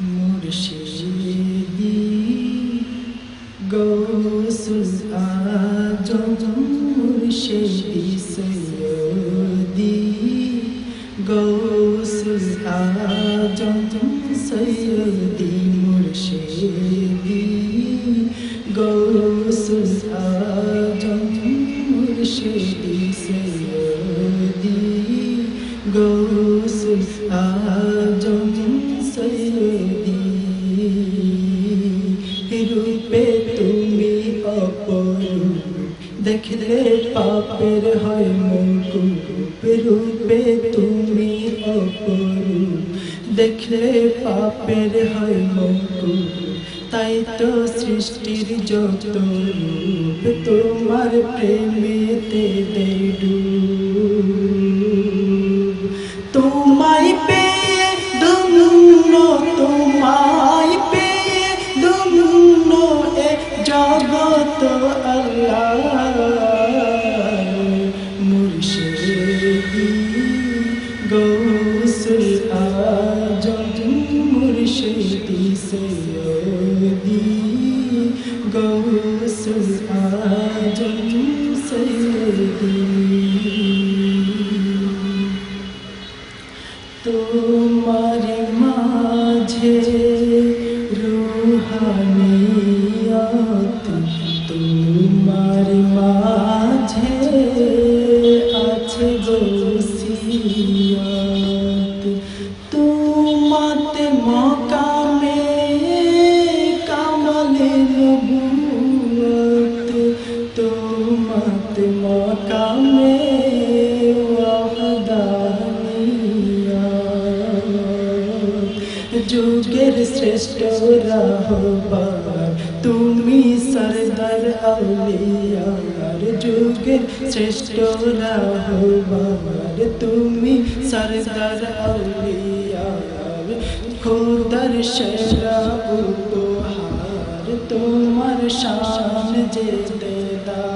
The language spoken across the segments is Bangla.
Mürşidi Gavsul Azam Mürşidi Seyyidi Gavsul Azam Seyyidi Mürşidi Gavsul Azam Mürşidi Seyyidi Gavsul Azam দেখলে পাপের হয় মকুপ রূপে তুমি অপরূপ। দেখলে পাপের হয় মঙ্কুপ তাই তো সৃষ্টির যত রূপ, তোমার প্রেমেতে দেয় I don't know. তুমি সরদার আউলিয়ার যুগের শ্রেষ্ঠ রাহবার তুমি সরদার আউলিয়ার খোদার সেরা উপহার তোমার শান জেতেদার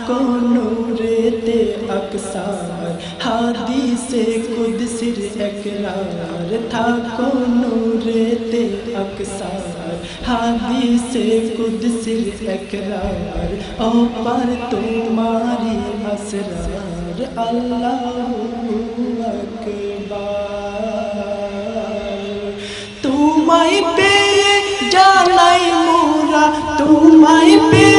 को नूरे ते अकसार हादी से खुद सिर एकरार था को नूरे ते अकसार हादी से खुद सिर एकरार ओ पर तुम्हारी असरार अल्लाह अकबार तुम्हारी पे जालाई मोरा तुम्हारी पे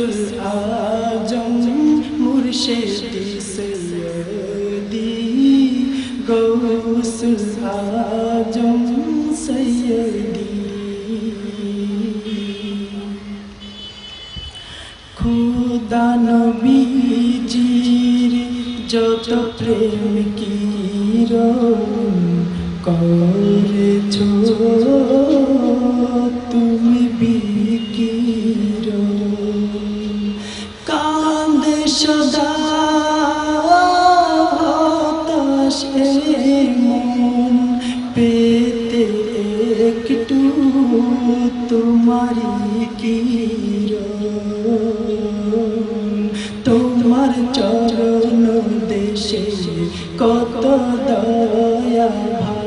গৌসুল আজম মুর্শিদি সৈয়দি গৌসুল আজম সৈয়দি। খুদা নবীজির যত প্রেম কির করেছ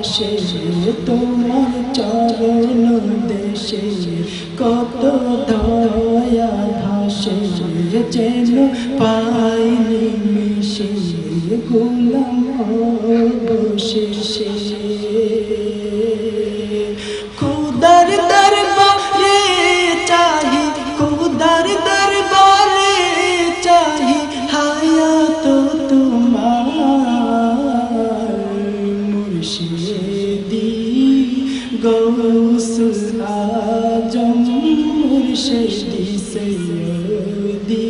ভাসে তোমার চরণ দেশে কত দয়া ভাসে যেন পাইনি মিশে গুলাম অবশেষে। canımı şehdi sevdi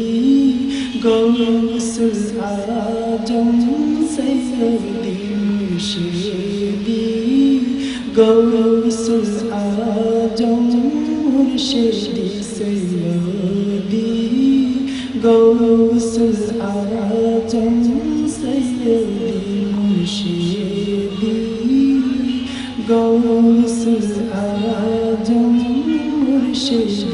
Gamsız hacam sevdim şehdi Gamsız hacam şehdi sevdi Gamsız shoes.